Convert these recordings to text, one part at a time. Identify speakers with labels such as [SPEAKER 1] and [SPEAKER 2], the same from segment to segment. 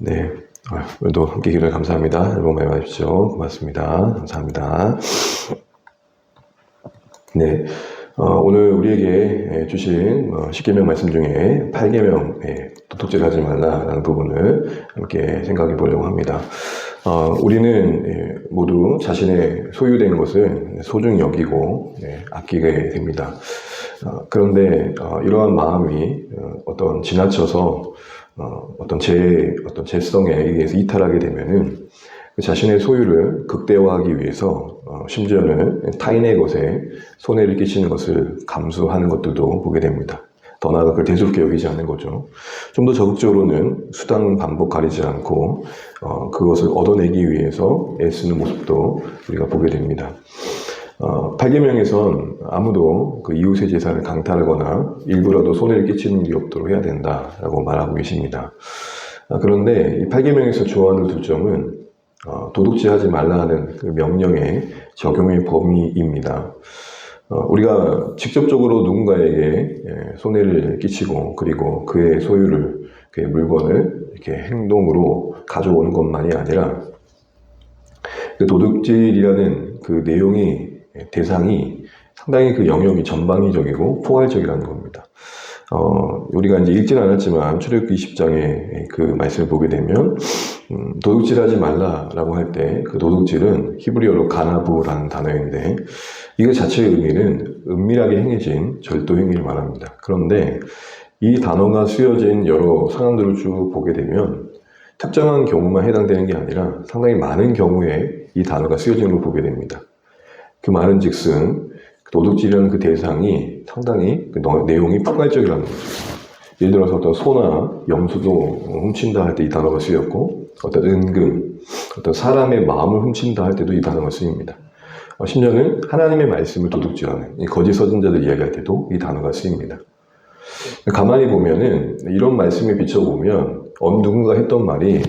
[SPEAKER 1] 네. 아, 오늘도 함께 기도해 감사합니다. 여러분 많이 와주십시오. 고맙습니다. 감사합니다. 네. 어, 오늘 우리에게 예, 주신 어, 10계명 말씀 중에 8계명 예, 도둑질 하지 말라라는 부분을 함께 생각해 보려고 합니다. 어, 우리는 예, 모두 자신의 소유된 것을 소중히 여기고 예, 아끼게 됩니다. 어, 그런데 어, 이러한 마음이 어, 어떤 지나쳐서 어, 어떤 제 어떤 재성에 의해서 이탈하게 되면은 그 자신의 소유를 극대화하기 위해서 어, 심지어는 타인의 것에 손해를 끼치는 것을 감수하는 것들도 보게 됩니다. 더 나아가 그걸 대수롭게 여기지 않는 거죠. 좀 더 적극적으로는 수단 반복 가리지 않고 어, 그것을 얻어내기 위해서 애쓰는 모습도 우리가 보게 됩니다. 어, 8계명에선 아무도 그 이웃의 재산을 강탈하거나 일부라도 손해를 끼치는 일이 없도록 해야 된다라고 말하고 계십니다. 아, 그런데 이 8계명에서 조언을 둘 점은 어, 도둑질하지 말라는 그 명령의 적용의 범위입니다. 어, 우리가 직접적으로 누군가에게 예, 손해를 끼치고 그리고 그의 소유를 그의 물건을 이렇게 행동으로 가져오는 것만이 아니라 그 도둑질이라는 그 내용이 대상이 상당히 그 영역이 전방위적이고 포괄적이라는 겁니다. 어, 우리가 이제 읽진 않았지만 출애굽기 20장의 그 말씀을 보게 되면 음, 도둑질하지 말라라고 할 때 그 도둑질은 히브리어로 가나부라는 단어인데 이거 자체의 의미는 은밀하게 행해진 절도 행위를 말합니다. 그런데 이 단어가 쓰여진 여러 상황들을 쭉 보게 되면 특정한 경우만 해당되는 게 아니라 상당히 많은 경우에 이 단어가 쓰여지는 걸 보게 됩니다. 그 말은 즉슨 도둑질이라는 그 대상이 상당히 그 너- 내용이 포괄적이라는 거죠. 예를 들어서 어떤 소나 염소도 훔친다 할 때 이 단어가 쓰였고 어떤 은근, 어떤 사람의 마음을 훔친다 할 때도 이 단어가 쓰입니다. 어, 심지어는 하나님의 말씀을 도둑질하는 이 거짓 서전자들 이야기할 때도 이 단어가 쓰입니다. 가만히 보면은 이런 말씀에 비춰보면 어느 누군가 했던 말이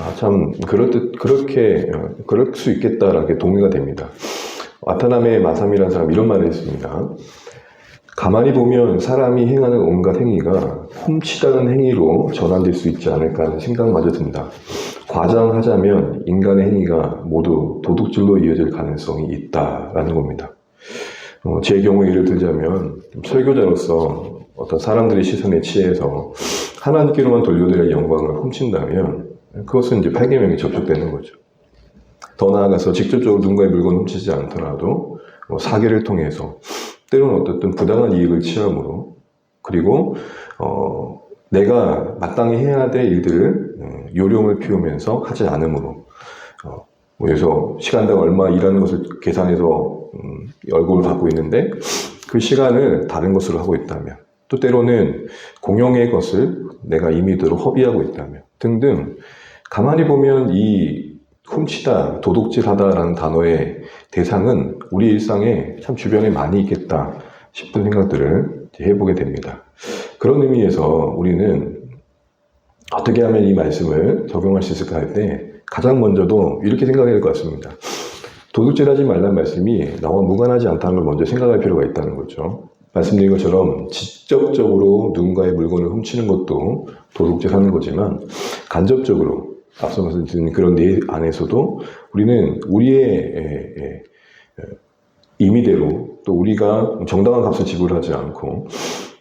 [SPEAKER 1] 아, 참 그럴듯 그렇게 어, 그럴 수 있겠다라게 동의가 됩니다. 와타나메 마삼이라는 사람 이런 말을 했습니다. 가만히 보면 사람이 행하는 온갖 행위가 훔치다는 행위로 전환될 수 있지 않을까 하는 생각마저 든다. 과장하자면 인간의 행위가 모두 도둑질로 이어질 가능성이 있다라는 겁니다. 어, 제 경우 예를 들자면 설교자로서 어떤 사람들의 시선에 취해서 하나님께로만 돌려드릴 영광을 훔친다면 그것은 이제 8계명에 접촉되는 거죠. 더 나아가서 직접적으로 누군가의 물건을 훔치지 않더라도 뭐 사기를 통해서 때로는 어떻든 부당한 이익을 취함으로 그리고 어, 내가 마땅히 해야 될 일들을 음, 요령을 피우면서 하지 않으므로 어, 그래서 시간당 얼마 일하는 것을 계산해서 음, 월급을 받고 있는데 그 시간을 다른 것으로 하고 있다면 또 때로는 공용의 것을 내가 임의대로 허비하고 있다면 등등 가만히 보면 이 훔치다, 도둑질하다라는 단어의 대상은 우리 일상에 참 주변에 많이 있겠다 싶은 생각들을 해보게 됩니다. 그런 의미에서 우리는 어떻게 하면 이 말씀을 적용할 수 있을까 할 때 가장 먼저도 이렇게 생각해야 될 것 같습니다. 도둑질하지 말라는 말씀이 나와 무관하지 않다는 걸 먼저 생각할 필요가 있다는 거죠. 말씀드린 것처럼 직접적으로 누군가의 물건을 훔치는 것도 도둑질하는 거지만 간접적으로 앞서 말씀드린 그런 내 안에서도 우리는 우리의 에, 에, 에, 임의대로 또 우리가 정당한 값을 지불하지 않고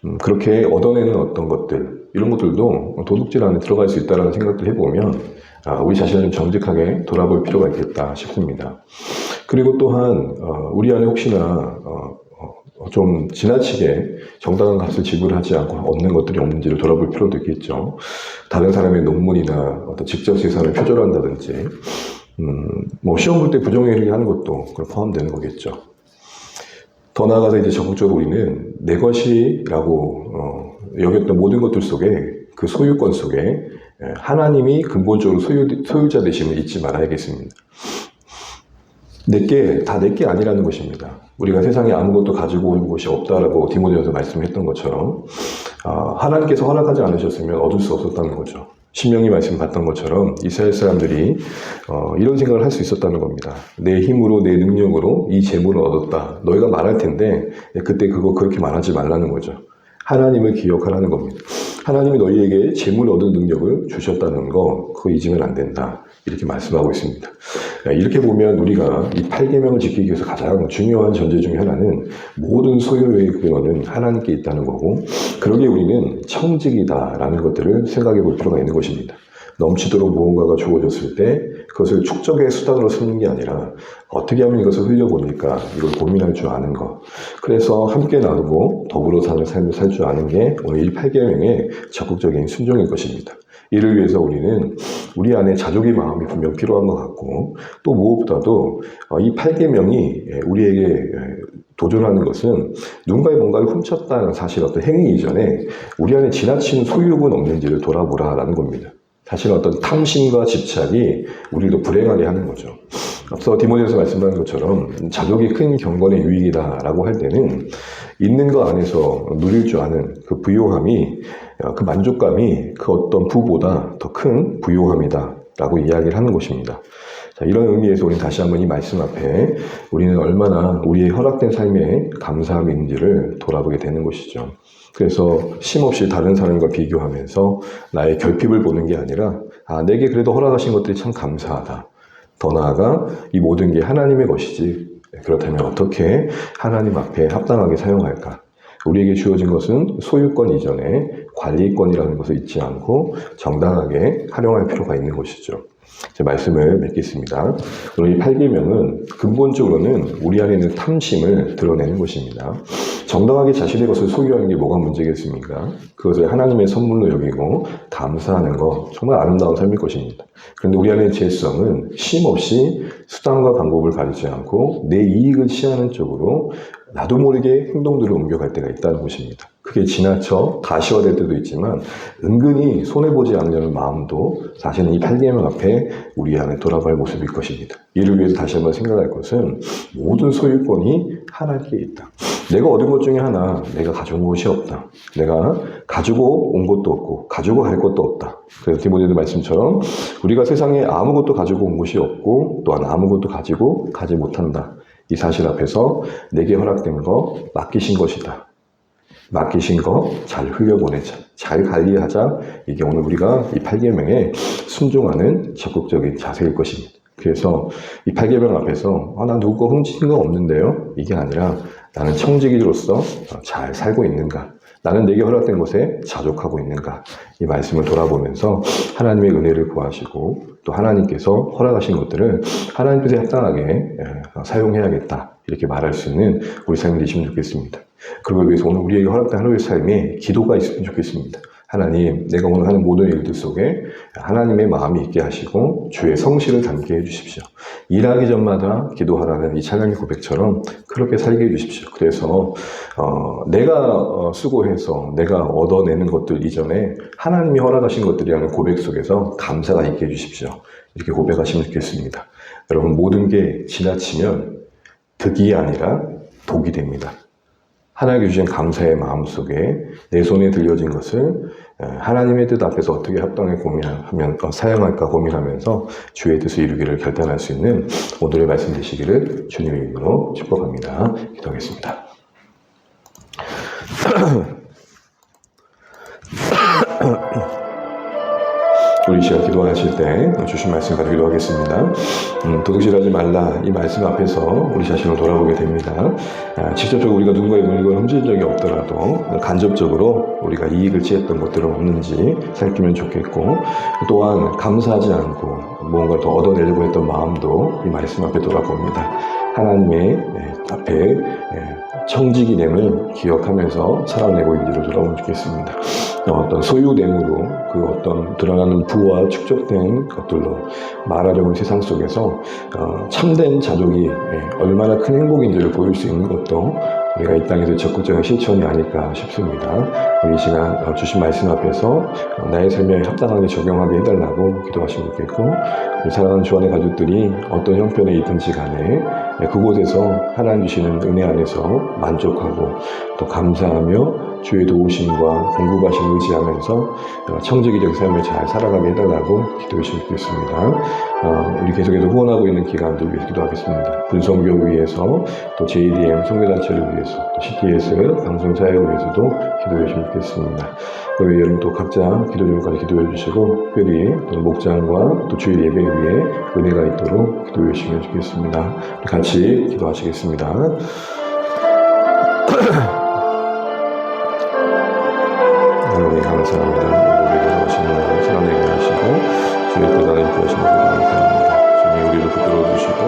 [SPEAKER 1] 음, 그렇게 얻어내는 어떤 것들 이런 것들도 도둑질 안에 들어갈 수 있다는 생각을 해보면 아, 우리 자신을 좀 정직하게 돌아볼 필요가 있겠다 싶습니다. 그리고 또한 어, 우리 안에 혹시나 어, 어, 좀 지나치게 정당한 값을 지불하지 않고 얻는 것들이 없는지를 돌아볼 필요도 있겠죠. 다른 사람의 논문이나 어떤 직접 재산을 표절한다든지, 음, 뭐 시험 볼 때 부정행위를 하는 것도 그걸 포함되는 거겠죠. 더 나아가서 이제 적극적으로 우리는 내 것이라고 어, 여겼던 모든 것들 속에 그 소유권 속에 예, 하나님이 근본적으로 소유, 소유자 되심을 잊지 말아야겠습니다. 내게 다 내 게 아니라는 것입니다. 우리가 세상에 아무것도 가지고 온 것이 없다라고 디모데전서 말씀했던 것처럼 아, 하나님께서 허락하지 않으셨으면 얻을 수 없었다는 거죠. 신명이 말씀 봤던 것처럼 이스라엘 사람들이 어, 이런 생각을 할 수 있었다는 겁니다. 내 힘으로 내 능력으로 이 재물을 얻었다. 너희가 말할 텐데 그때 그거 그렇게 말하지 말라는 거죠. 하나님을 기억하라는 겁니다. 하나님이 너희에게 재물 얻은 능력을 주셨다는 거 그거 잊으면 안 된다. 이렇게 말씀하고 있습니다. 이렇게 보면 우리가 이 8계명을 지키기 위해서 가장 중요한 전제 중에 하나는 모든 소유의 근원은 하나님께 있다는 거고 그러기에 우리는 청직이다라는 것들을 생각해 볼 필요가 있는 것입니다. 넘치도록 무언가가 주어졌을 때 그것을 축적의 수단으로 쓰는 게 아니라 어떻게 하면 이것을 흘려보니까 이걸 고민할 줄 아는 것. 그래서 함께 나누고 더불어 사는 삶을 살 줄 아는 게 오늘 이 8계명의 적극적인 순종일 것입니다. 이를 위해서 우리는 우리 안에 자족의 마음이 분명 필요한 것 같고 또 무엇보다도 어, 이 8계명이 우리에게 도전하는 것은 누군가의 뭔가를 훔쳤다는 사실 어떤 행위 이전에 우리 안에 지나친 소유욕은 없는지를 돌아보라라는 겁니다. 사실 어떤 탐심과 집착이 우리도 불행하게 하는 거죠. 앞서 디모데에서 말씀하신 것처럼 자족이 큰 경건의 유익이다라고 할 때는 있는 것 안에서 누릴 줄 아는 그 부요함이 그 만족감이 그 어떤 부보다 더 큰 부요함이다라고 이야기를 하는 것입니다. 자, 이런 의미에서 우리는 다시 한번 이 말씀 앞에 우리는 얼마나 우리의 허락된 삶에 감사함이 있는지를 돌아보게 되는 것이죠. 그래서 쉼없이 다른 사람과 비교하면서 나의 결핍을 보는 게 아니라 아, 내게 그래도 허락하신 것들이 참 감사하다. 더 나아가 이 모든 게 하나님의 것이지. 그렇다면 어떻게 하나님 앞에 합당하게 사용할까? 우리에게 주어진 것은 소유권 이전에 관리권이라는 것을 잊지 않고 정당하게 활용할 필요가 있는 것이죠. 제 말씀을 맺겠습니다. 오늘 이 8계명은 근본적으로는 우리 안에 있는 탐심을 드러내는 것입니다. 정당하게 자신의 것을 소유하는 게 뭐가 문제겠습니까? 그것을 하나님의 선물로 여기고 감사하는 거 정말 아름다운 삶일 것입니다. 그런데 우리 안의 죄성은 쉼없이 수단과 방법을 가리지 않고 내 이익을 취하는 쪽으로 나도 모르게 행동들을 옮겨갈 때가 있다는 것입니다. 그게 지나쳐 가시화될 때도 있지만 은근히 손해보지 않으려는 마음도 사실은 이 8계명 앞에 우리 안에 돌아갈 모습일 것입니다. 이를 위해서 다시 한번 생각할 것은 모든 소유권이 하나님께 있다. 내가 얻은 것 중에 하나 내가 가져온 것이 없다. 내가 가지고 온 것도 없고 가지고 갈 것도 없다. 그래서 디모데도 말씀처럼 우리가 세상에 아무것도 가지고 온 것이 없고 또한 아무것도 가지고 가지 못한다. 이 사실 앞에서 내게 허락된 거 맡기신 것이다. 맡기신 거 잘 흘려보내자. 잘 관리하자. 이게 오늘 우리가 이 8계명에 순종하는 적극적인 자세일 것입니다. 그래서 이 8계명 앞에서 아, 나 누구 거 훔친 거 없는데요? 이게 아니라 나는 청지기로서 잘 살고 있는가? 나는 내게 허락된 것에 자족하고 있는가? 이 말씀을 돌아보면서 하나님의 은혜를 구하시고 또 하나님께서 허락하신 것들을 하나님 뜻에 합당하게 예, 사용해야겠다. 이렇게 말할 수 있는 우리 삶이 되시면 좋겠습니다. 그걸 위해서 오늘 우리에게 허락된 하루의 삶에 기도가 있으면 좋겠습니다. 하나님, 내가 오늘 하는 모든 일들 속에 하나님의 마음이 있게 하시고 주의 성실을 담게 해주십시오. 일하기 전마다 기도하라는 이 찬양의 고백처럼 그렇게 살게 해주십시오. 그래서 어, 내가 어, 수고해서 내가 얻어내는 것들 이전에 하나님이 허락하신 것들이라는 고백 속에서 감사가 있게 해주십시오. 이렇게 고백하시면 좋겠습니다. 여러분 모든 게 지나치면 득이 아니라 독이 됩니다. 하나님께 주신 감사의 마음 속에 내 손에 들려진 것을 하나님의 뜻 앞에서 어떻게 합당하게 고민하면 어, 사용할까 고민하면서 주의 뜻을 이루기를 결단할 수 있는 오늘의 말씀 되시기를 주님의 이름으로 축복합니다. 기도하겠습니다. 우리 시간 기도하실 때 주신 말씀 가지고 기도하겠습니다. 음, 도둑질하지 말라 이 말씀 앞에서 우리 자신을 돌아보게 됩니다. 아, 직접적으로 우리가 누군가의 물건을 훔친 적이 없더라도 간접적으로 우리가 이익을 취했던 것들은 없는지 살피면 좋겠고 또한 감사하지 않고 무언가 더 얻어내려고 했던 마음도 이 말씀 앞에 돌아봅니다. 하나님의 예, 앞에 예, 청지기됨을 기억하면서 살아내고 있기를 돌아보면 좋겠습니다. 어떤 소유됨으로 그 어떤 드러나는 부와 축적된 것들로 말하려는 세상 속에서 어, 참된 자족이 예, 얼마나 큰 행복인지를 보일 수 있는 것도 우리가 이 땅에서 적극적인 실천이 아닐까 싶습니다. 우리 이 시간 어, 주신 말씀 앞에서 어, 나의 삶에 합당하게 적용하게 해달라고 기도하시면 좋겠고 사랑하는 주안의 가족들이 어떤 형편에 있든지 간에 예, 그곳에서 하나님 주시는 은혜 안에서 만족하고 또 감사하며 주의 도우심과 공급하심을 의지하면서 어, 청지기적 삶을 잘 살아가게 해달라고 기도해 주시면 좋겠습니다. 어, 우리 계속해서 후원하고 있는 기관들 위해서 기도하겠습니다. 분성교 위해서 또 JDM 성교단체를 위해서 또 CTS 방송사역을 위해서도 기도해 주시면 좋겠습니다. 그 외에 여러분 또 각자 기도 중까지 기도해 주시고 특별히 또 목장과 또 주일 예배 위해 은혜가 있도록 기도해 주시면 좋겠습니다. 같이 기도하시겠습니다. 하나님 감사합니다. 우리 기도하시는 하나님 사랑해 하시고 주의 또 다른 기도하시는 분 감사합니다. 주님 우리를 붙들어 주시고